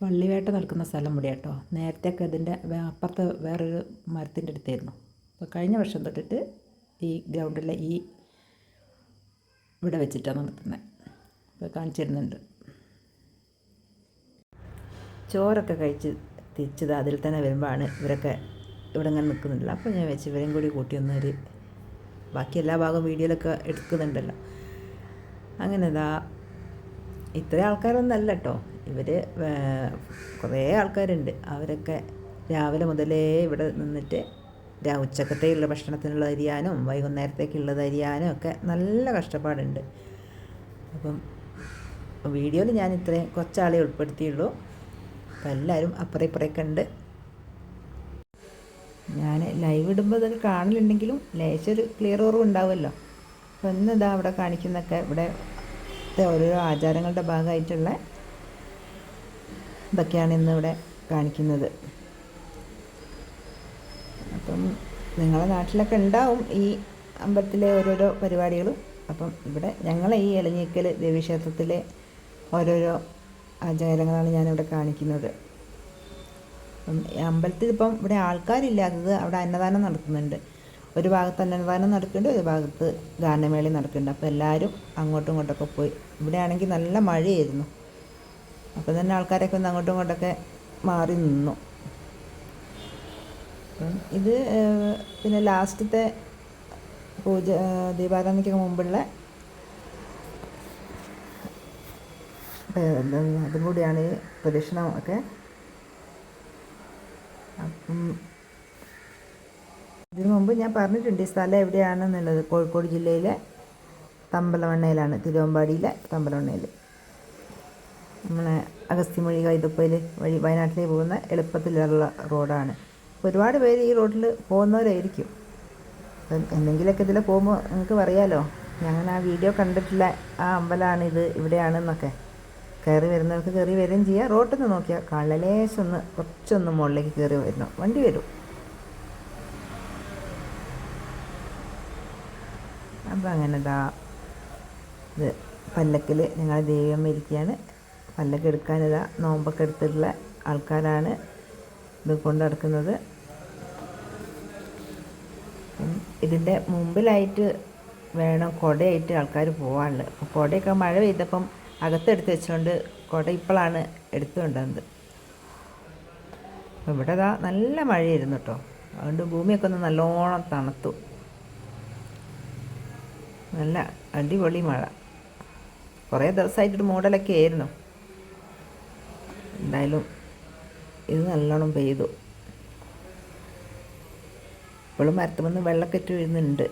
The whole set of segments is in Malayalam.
വള്ളിവേട്ട നടക്കുന്ന സ്ഥലം ഇവിടെ കേട്ടോ നേരത്തെയൊക്കെ ഇതിന്റെ അപ്പുറത്ത് വേറൊരു മരത്തിന്റെ അടുത്തായിരുന്നു. അപ്പോൾ കഴിഞ്ഞ വർഷം തൊട്ടിട്ട് ഈ ഗ്രൗണ്ടിലെ ഈ ഇവിടെ വെച്ചിട്ടാണ് നടത്തുന്നത് അപ്പോൾ കാണിച്ചിരുന്നുണ്ട് ചോറൊക്കെ കഴിച്ച് തിരിച്ചത് അതിൽ തന്നെ വരുമ്പോഴാണ് ഇവരൊക്കെ ഇവിടെ ഇങ്ങനെ നിൽക്കുന്നില്ല അപ്പോൾ ഞാൻ വെച്ച് ഇവരെയും കൂടി കൂട്ടി ഒന്നൊരു ബാക്കി എല്ലാ ഭാഗവും വീഡിയോയിലൊക്കെ എടുക്കുന്നുണ്ടല്ലോ. അങ്ങനെ ഇതാ ഇത്ര ആൾക്കാരൊന്നും അല്ല കേട്ടോ. ഇവർ കുറേ ആൾക്കാരുണ്ട്. അവരൊക്കെ രാവിലെ മുതലേ ഇവിടെ നിന്നിട്ട് രാ ഉച്ചക്കത്തേക്കുള്ള ഭക്ഷണത്തിനുള്ള അരിയാനും വൈകുന്നേരത്തേക്കുള്ളത് അരിയാനും ഒക്കെ നല്ല കഷ്ടപ്പാടുണ്ട്. അപ്പം വീഡിയോയിൽ ഞാൻ ഇത്രയും കുറച്ചാളെ ഉൾപ്പെടുത്തിയുള്ളൂ. അപ്പം എല്ലാവരും അപ്പുറം ഇപ്പുറമൊക്കെ ഉണ്ട്. ഞാൻ ലൈവ് ഇടുമ്പോൾ ഇതൊക്കെ കാണലുണ്ടെങ്കിലും ലേശൊരു ക്ലിയർ കുറവ് ഉണ്ടാവുമല്ലോ. അപ്പോൾ ഇന്നിതാ അവിടെ കാണിക്കുന്നൊക്കെ ഇവിടെ ഓരോരോ ആചാരങ്ങളുടെ ഭാഗമായിട്ടുള്ള ഇതൊക്കെയാണ് ഇന്ന് ഇവിടെ കാണിക്കുന്നത്. അപ്പം നിങ്ങളുടെ നാട്ടിലൊക്കെ ഉണ്ടാവും ഈ അമ്പലത്തിലെ ഓരോരോ പരിപാടികളും. അപ്പം ഇവിടെ ഞങ്ങളെ ഈ എളിഞ്ഞിക്കൽ ദേവീക്ഷേത്രത്തിലെ ഓരോരോ ആചാരങ്ങളാണ് ഞാനിവിടെ കാണിക്കുന്നത്. അപ്പം അമ്പലത്തിൽ ഇപ്പം ഇവിടെ ആൾക്കാരില്ലാത്തത് അവിടെ അന്നദാനം നടത്തുന്നുണ്ട്. ഒരു ഭാഗത്ത് അന്നദാനം നടക്കുന്നുണ്ട് ഒരു ഭാഗത്ത് ഗാനമേളി നടക്കുന്നുണ്ട്. അപ്പോൾ എല്ലാവരും അങ്ങോട്ടും ഇങ്ങോട്ടൊക്കെ പോയി. ഇവിടെയാണെങ്കിൽ നല്ല മഴയായിരുന്നു. അപ്പോൾ തന്നെ ആൾക്കാരൊക്കെ ഒന്ന് അങ്ങോട്ടും ഇങ്ങോട്ടൊക്കെ മാറി നിന്നു. ഇത് പിന്നെ ലാസ്റ്റത്തെ പൂജ ദീപാരാധനയ്ക്ക് മുമ്പുള്ള അതും കൂടിയാണ് ഈ പ്രദക്ഷിണം ഒക്കെ. അപ്പം ഇതിനു മുമ്പ് ഞാൻ പറഞ്ഞിട്ടുണ്ട് ഈ സ്ഥലം എവിടെയാണെന്നുള്ളത്. കോഴിക്കോട് ജില്ലയിലെ തമ്പലവണ്ണയിലാണ് തിരുവമ്പാടിയിലെ തമ്പലവണ്ണയിൽ നമ്മളെ അഗസ്ത്യമൊഴി കൈതപ്പയിൽ വഴി വയനാട്ടിലേക്ക് പോകുന്ന എളുപ്പത്തിലുള്ള റോഡാണ്. ഒരുപാട് പേര് ഈ റോഡിൽ പോകുന്നവരായിരിക്കും. എന്തെങ്കിലുമൊക്കെ ഇതിൽ പോകുമ്പോൾ നിങ്ങൾക്ക് പറയാലോ? ഞങ്ങൾ ആ വീഡിയോ കണ്ടിട്ടില്ല ആ അമ്പലമാണ് ഇത് ഇവിടെയാണെന്നൊക്കെ. കയറി വരുന്നവർക്ക് കയറി വരികയും ചെയ്യാം. റോട്ടിൽ നിന്ന് നോക്കിയാൽ കള്ളലേശൊന്ന് കുറച്ചൊന്ന് മുകളിലേക്ക് കയറി വരുന്നു. വണ്ടി വരും. അപ്പം അങ്ങനെ ഇതാ ഇത് പല്ലക്കിൽ ഞങ്ങൾ ദൈവം ഇരിക്കുകയാണ്. പല്ലക്ക് എടുക്കാനിതാ നോമ്പൊക്കെ എടുത്തിട്ടുള്ള ആൾക്കാരാണ് ഇത് കൊണ്ട് നടക്കുന്നത്. ഇതിന്റെ മുമ്പിലായിട്ട് വേണം കുടയായിട്ട് ആൾക്കാർ പോകാനുള്ളത് അപ്പോൾ കുടയൊക്കെ മഴ പെയ്തപ്പം അകത്തെടുത്ത് വെച്ചുകൊണ്ട് കുട ഇപ്പോഴാണ് എടുത്തുകൊണ്ടത് ഇവിടെ ഇതാ നല്ല മഴയായിരുന്നു കേട്ടോ അതുകൊണ്ട് ഭൂമിയൊക്കെ ഒന്ന് നല്ലോണം തണുത്തു. നല്ല അടിപൊളി മഴ. കുറേ ദിവസമായിട്ടൊരു മൂടലൊക്കെ ആയിരുന്നു. എന്തായാലും ഇത് നല്ലോണം പെയ്തു. ഇപ്പോഴും മരത്തുമെന്ന് വെള്ളക്കെറ്റ് വീഴുന്നുണ്ട്.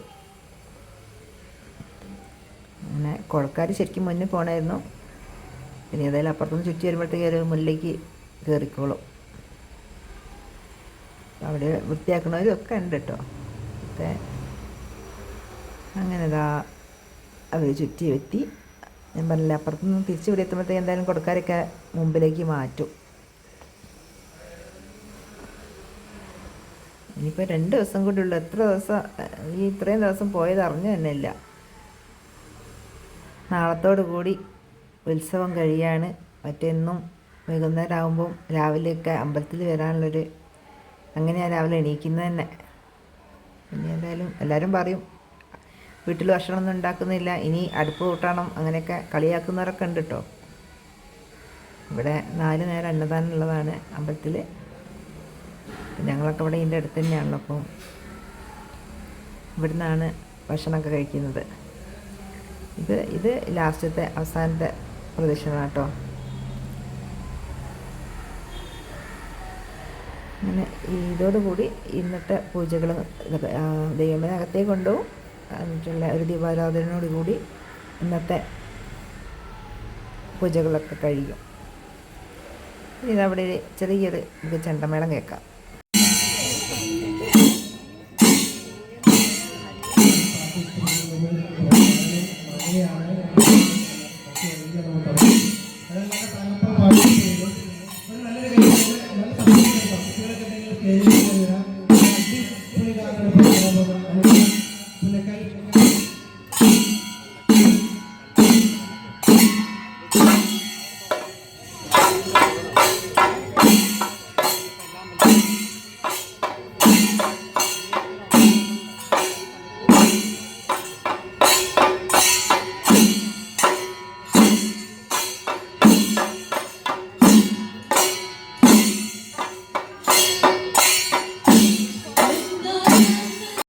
അങ്ങനെ കുഴക്കാർ ശരിക്കും മുന്നേ പോണായിരുന്നു. പിന്നെ ഏതായാലും അപ്പുറത്തുനിന്ന് ചുറ്റി വരുമ്പോഴത്തേക്ക് ഒരു മുല്ലേക്ക് കയറിക്കോളും അവിടെ വൃത്തിയാക്കണവരും ഒക്കെ ഉണ്ട് കേട്ടോ. ഒക്കെ അങ്ങനെ ഇതാ അവർ ചുറ്റി വെത്തി ഞാൻ പറഞ്ഞില്ല അപ്പുറത്തുനിന്ന് തിരിച്ച് ഇവിടെ എന്തായാലും കൊടുക്കാരൊക്കെ മുമ്പിലേക്ക് മാറ്റും. ഇനിയിപ്പോൾ രണ്ട് ദിവസം കൂടി ഉള്ളു. എത്ര ദിവസം ഈ ഇത്രയും ദിവസം പോയത് അറിഞ്ഞു തന്നെ ഇല്ല. നാളത്തോടു കൂടി ഉത്സവം കഴിയാണ്. മറ്റെന്നും വൈകുന്നേരം ആകുമ്പം രാവിലെയൊക്കെ അമ്പലത്തിൽ വരാനുള്ളൊരു അങ്ങനെയാണ് രാവിലെ എണീക്കുന്നത് തന്നെ. പിന്നെ എന്തായാലും എല്ലാവരും പറയും. വീട്ടിൽ ഭക്ഷണമൊന്നും ഉണ്ടാക്കുന്നില്ല. ഇനി അടുപ്പ് കൂട്ടണം. അങ്ങനെയൊക്കെ കളിയാക്കുന്നവരൊക്കെ ഉണ്ട് കേട്ടോ ഇവിടെ നാല് നേരം അന്നദാനം ഉള്ളതാണ് അമ്പലത്തിൽ ഞങ്ങളൊക്കെ ഇവിടെ ഇതിന്റെ അടുത്ത് തന്നെയാണല്ലോ അപ്പം ഇവിടുന്നാണ് ഭക്ഷണമൊക്കെ കഴിക്കുന്നത്. ഇത് ഇത് ലാസ്റ്റത്തെ അവസാനത്തെ പ്രദക്ഷിണമാണ് കേട്ടോ അങ്ങനെ ഇതോടുകൂടി ഇന്നത്തെ പൂജകൾ ദൈവമേ അകത്തേക്ക് കൊണ്ടുപോകും. എന്നിട്ടുള്ള ഒരു ദീപാരാധനയോടുകൂടി ഇന്നത്തെ പൂജകളൊക്കെ കഴിയും. ഇതവിടെ ചെറിയൊരു ചെണ്ടമേളം കേൾക്കാം.